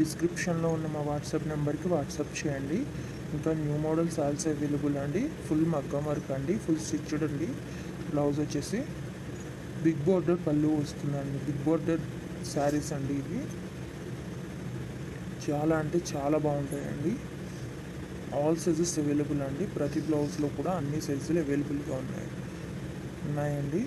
డిస్క్రిప్షన్లో ఉన్న మా వాట్సాప్ నెంబర్కి వాట్సాప్ చేయండి. ఇంకా న్యూ మోడల్స్ ఆల్సో అవైలబుల్ అండి. ఫుల్ మగ్గం వర్క్ అండి. ఫుల్ స్టిచ్డ్ అండి. బ్లౌజ్ వచ్చేసి బిగ్ బోర్డర్ పళ్ళు వస్తుందండి. బిగ్ బోర్డర్ శారీస్ అండి ఇవి. చాలా అంటే చాలా బాగుంటాయండి. ఆల్ సైజెస్ అవైలబుల్ అండి. ప్రతి బ్లౌజ్లో కూడా అన్ని సైజులు అవైలబుల్గా ఉన్నాయి. ఉన్నాయండి.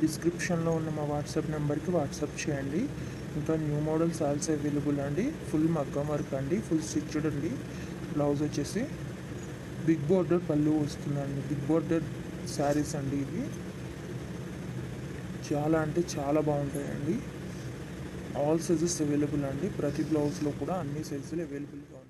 డిస్క్రిప్షన్లో ఉన్న మా వాట్సాప్ నెంబర్కి వాట్సాప్ చేయండి. ఇంకా న్యూ మోడల్స్ ఆల్సో అవైలబుల్ అండి. ఫుల్ మగ్గం వర్క్ అండి. ఫుల్ స్టిచ్డ్ అండి. బ్లౌజ్ వచ్చేసి బిగ్ బోర్డర్ పళ్ళు వస్తుందండి. బిగ్ బోర్డర్ శారీస్ అండి ఇవి. చాలా అంటే చాలా బాగుంటాయండి. ఆల్ సైజెస్ అవైలబుల్ అండి. ప్రతి బ్లౌజ్లో కూడా అన్ని సైజులు అవైలబుల్గా ఉన్నాయి